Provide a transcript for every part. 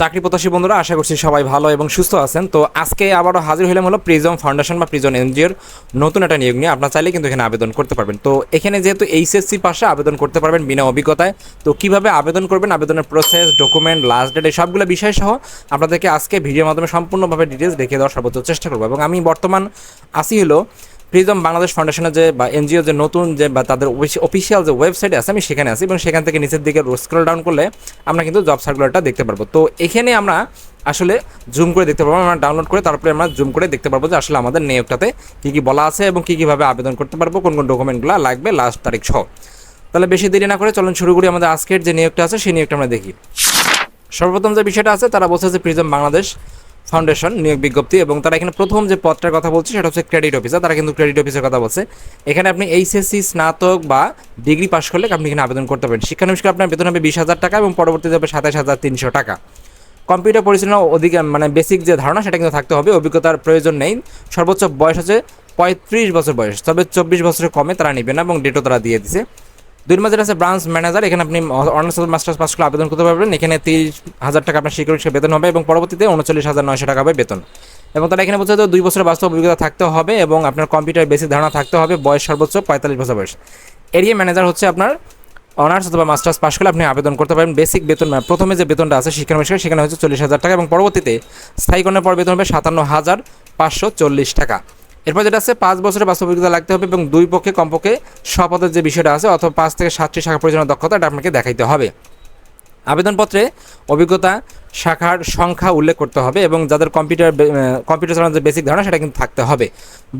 চাকরি প্রত্যাশী বন্ধুরা, আশা করছি সবাই ভালো এবং সুস্থ আছেন। তো আজকে আবারও হাজির হলাম হলো প্রিজম ফাউন্ডেশন বা প্রিজন এনজিওর নতুন একটা নিয়োগ নিয়ে। আপনার চাইলে কিন্তু এখানে আবেদন করতে পারবেন। তো এখানে যেহেতু এইচএসসি পাশে আবেদন করতে পারবেন বিনা অভিজ্ঞতায়, তো কীভাবে আবেদন করবেন, আবেদনের প্রসেস ডকুমেন্ট লাস্ট ডেট এই সবগুলো বিষয় সহ আপনাদেরকে আজকে ভিডিওর মাধ্যমে সম্পূর্ণভাবে ডিটেলস দেখিয়ে দেওয়ার সর্বোচ্চ চেষ্টা করব। এবং আমি বর্তমান আসি হলো প্রিজম বাংলাদেশ ফাউন্ডেশনের যে বা এনজিও যে নতুন যে বা তাদের অফিসিয়াল যে ওয়েবসাইট আছে, আমি সেখানে আছি এবং সেখান থেকে নিচের দিকে স্ক্রল ডাউন করলে আমরা কিন্তু জব সার্কুলারটা দেখতে পারব। তো এখানে আমরা আসলে জুম করে দেখতে পারব, আমরা ডাউনলোড করে তারপরে আমরা জুম করে দেখতে পারব যে আসলে আমাদের নিয়োগটাতে কী কী বলা আছে এবং কী কীভাবে আবেদন করতে পারব, কোন কোন ডকুমেন্টগুলো লাগবে লাস্ট তারিখ সহ। তাহলে বেশি দেরি না করে চলুন শুরু করি আমাদের আজকের যে নিয়োগটা আছে, সেই নিয়োগটা আমরা দেখি। সর্বপ্রথম যে বিষয়টা আছে, তারা বলছে যে প্রিজম বাংলাদেশ ফাউন্ডেশন নিয়োগ বিজ্ঞপ্তি এবং তারা এখানে প্রথম যে পদটার কথা বলছে সেটা হচ্ছে ক্রেডিট অফিসার তারা কিন্তু ক্রেডিট অফিসের কথা বলছে। এখানে আপনি এইচএসসি স্নাতক বা ডিগ্রি পাশ করলে আপনি এখানে আবেদন করতে পারেন। শিক্ষানবিষ্কার আপনার বেতন হবে বিশ হাজার টাকা এবং পরবর্তীতে হবে সাতাশ হাজার তিনশো টাকা। কম্পিউটার পরিচালনা অধিক মানে বেসিক যে ধারণা সেটা কিন্তু থাকতে হবে, অভিজ্ঞতার প্রয়োজন নেই। সর্বোচ্চ বয়স হচ্ছে পঁয়ত্রিশ বছর বয়স, তবে চব্বিশ বছরের কমে তারা নেবে না এবং ডেটও তারা দিয়ে দিছে। দুই মাসের আছে ব্রাঞ্চ ম্যানেজার এখানে আপনি অনার্স মাস্টার্স পাস করে আবেদন করতে পারবেন। এখানে তিরিশ হাজার টাকা আপনার শিক্ষক বেতন হবে এবং পরবর্তীতে উনচল্লিশ হাজার নয়শো টাকা হবে বেতন। এবং তারা এখানে বলছে দুই বছরের বাস্তব অভিজ্ঞতা থাকতে হবে এবং আপনার কম্পিউটার বেসিক ধারণা থাকতে হবে, বয়স সর্বোচ্চ পঁয়তাল্লিশ বছর বয়স। এরিয়া ম্যানেজার হচ্ছে আপনার অনার্স অথবা মাস্টার্স পাস করলে আপনি আবেদন করতে পারেন বেসিক বেতন মানে প্রথমে যে বেতনটা আছে শিক্ষানবিষ্কার সেখানে হচ্ছে চল্লিশ হাজার টাকা এবং পরবর্তীতে স্থায়ীকরণের পর বেতন হবে সাতান্ন হাজার পাঁচশো চল্লিশ টাকা। এরপর যেটা আছে, পাঁচ বছরের বাস্তব অভিজ্ঞতা লাগতে হবে এবং দুই পক্ষে কমপক্ষে শপথের যে বিষয়টা আছে অথবা পাঁচ থেকে সাতটি শাখা পরিচালনার দক্ষতা এটা আপনাকে দেখাইতে হবে। আবেদনপত্রে অভিজ্ঞতা, শাখার সংখ্যা উল্লেখ করতে হবে এবং যাদের কম্পিউটার কম্পিউটার চালানোর যে বেসিক ধারণা সেটা কিন্তু থাকতে হবে।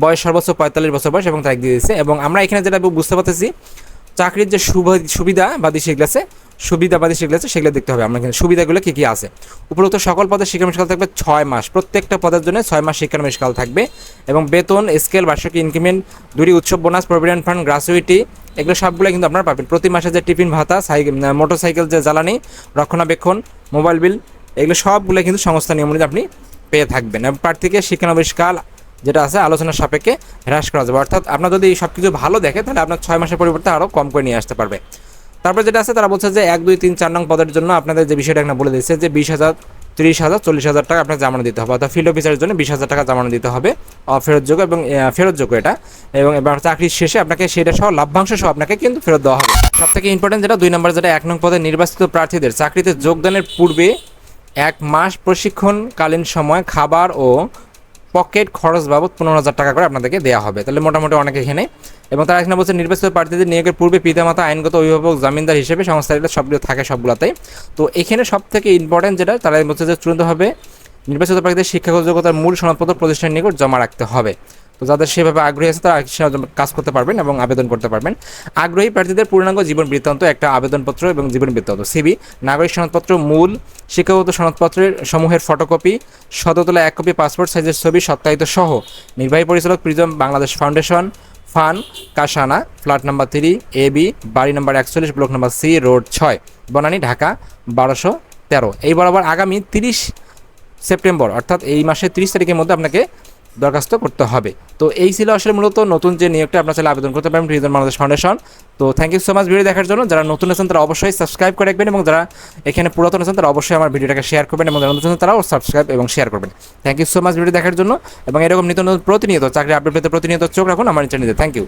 বয়স সর্বোচ্চ পঁয়তাল্লিশ বছর বয়স এবং তারিখ দিয়ে দিচ্ছে এবং আমরা এখানে যেটা বুঝতে পারতেছি চাকরির যে শুভ সুবিধাবাদী সেগুলো আছে সুবিধাবাদী সেগুলো আছে, সেগুলো দেখতে হবে। আমরা এখানে সুবিধাগুলো কী কী আছে? উপরোক্ত সকল পদের শিক্ষানবিষ্কাল থাকবে ছয় মাস। প্রত্যেকটা পদের জন্য ছয় মাস শিক্ষানবিষ্কাল থাকবে এবং বেতন, স্কেল, বার্ষিক ইনক্রিমেন্ট দুটি উৎসব বোনাস প্রভিডেন্ট ফান্ড গ্রাচুইটি এগুলো সবগুলো কিন্তু আপনারা পাবেন। প্রতি মাসে যে টিফিন, ভাতা, সাইকেল মোটর সাইকেল যে জ্বালানি, রক্ষণাবেক্ষণ মোবাইল বিল এগুলো সবগুলো কিন্তু সংস্থা নিয়ম অনুযায়ী আপনি পেয়ে থাকবেন। এবং প্রার্থীকে শিক্ষানবিষ্কাল যেটা আছে আলোচনার সাপেক্ষে হ্রাস করা যাবে। অর্থাৎ আপনার যদি সব কিছু ভালো দেখে, তাহলে আপনার ছয় মাসের পরিবর্তে আরও কম করে নিয়ে আসতে পারবে। তারপরে যেটা আছে, তারা বলছে যে এক, দুই, তিন, চার নং পদের জন্য আপনাদের যে বিষয়টা এখানে বলে দিচ্ছে যে বিশ হাজার, তিরিশ হাজার, চল্লিশ হাজার টাকা আপনার জামানো দিতে হবে। অর্থাৎ ফিল্ড অফিসারের জন্য বিশ হাজার টাকা জামানো দিতে হবে ফেরতযোগ্য এবং ফেরতযোগ্য এটা। এবং এবার চাকরির শেষে আপনাকে সেটা সহ, লাভ্যাংশ সহ আপনাকে কিন্তু ফেরত দেওয়া হবে। সব থেকে ইম্পর্টেন্ট যেটা, দুই নম্বর যেটা, এক নং পদে নির্বাচিত প্রার্থীদের চাকরিতে যোগদানের পূর্বে এক মাস প্রশিক্ষণকালীন সময় খাবার ও পকেট খরচ বাবদ পনেরো হাজার টাকা করে আপনাদেরকে দেওয়া হবে। তাহলে মোটামুটি অনেকে এখানে। এবং তারা এখানে বলছে নির্বাচিত প্রার্থীদের নিয়োগের পূর্বে পিতামাতা, আইনগত অভিভাবক, জামিনদার হিসেবে সংস্থা এটা সবগুলো থাকে সবগুলোতেই। তো এখানে সব থেকে ইম্পর্টেন্ট যেটা, তারা বলছে যে চূড়ান্তভাবে নির্বাচিত প্রার্থীদের শিক্ষাগত যোগ্যতার মূল সনদপত্র প্রতিষ্ঠানের নিকট জমা রাখতে হবে। তো যাদের সেভাবে আগ্রহী আছে, তারা কাজ করতে পারবেন এবং আবেদন করতে পারবেন। আগ্রহী প্রার্থীদের পূর্ণাঙ্গ জীবন বৃত্তান্ত, একটা আবেদনপত্র এবং জীবন বৃত্তান্ত, সিবি, নাগরিক সনদপত্র, মূল, শিক্ষাগত সনদপত্রের সমূহের ফটোকপি শততলা এক কপি, পাসপোর্ট সাইজের ছবি সত্যায়িত সহ। নির্বাহী পরিচালক প্রিজম বাংলাদেশ ফাউন্ডেশন, ফান কাসানা flat number three, A B, বাড়ি নাম্বার একচল্লিশ, ব্লক নাম্বার সি, রোড ছয়, বনানী, ঢাকা, বারোশো তেরো। এই বরাবর আগামী তিরিশ সেপ্টেম্বর, অর্থাৎ এই মাসের তিরিশ তারিখের মধ্যে আপনাকে দরখাস্ত করতে হবে। তো এই ছিল আসলে মূলত নতুন যে নিয়োগটা আপনার চাইলে আবেদন করতে পারেন প্রিজন বাংলাদেশ ফাউন্ডেশন তো thank you so much video দেখার জন্য। যারা নতুন আছেন তারা অবশ্যই সাবস্ক্রাইব করে রাখবেন এবং যারা এখানে পুরাতন আছেন তারা অবশ্যই আমার ভিডিওটাকে শেয়ার করবেন এবং যারা নতুন আছেন তারাও সাবস্ক্রাইব এবং শেয়ার করবেন। Thank you so much video দেখার জন্য এবং এরকম নিত্য নতুন প্রতিনিয়ত চাকরি আপডেট পেতে প্রতিনিয়ত চোখ রাখুন আমার চ্যানেলে থ্যাংক ইউ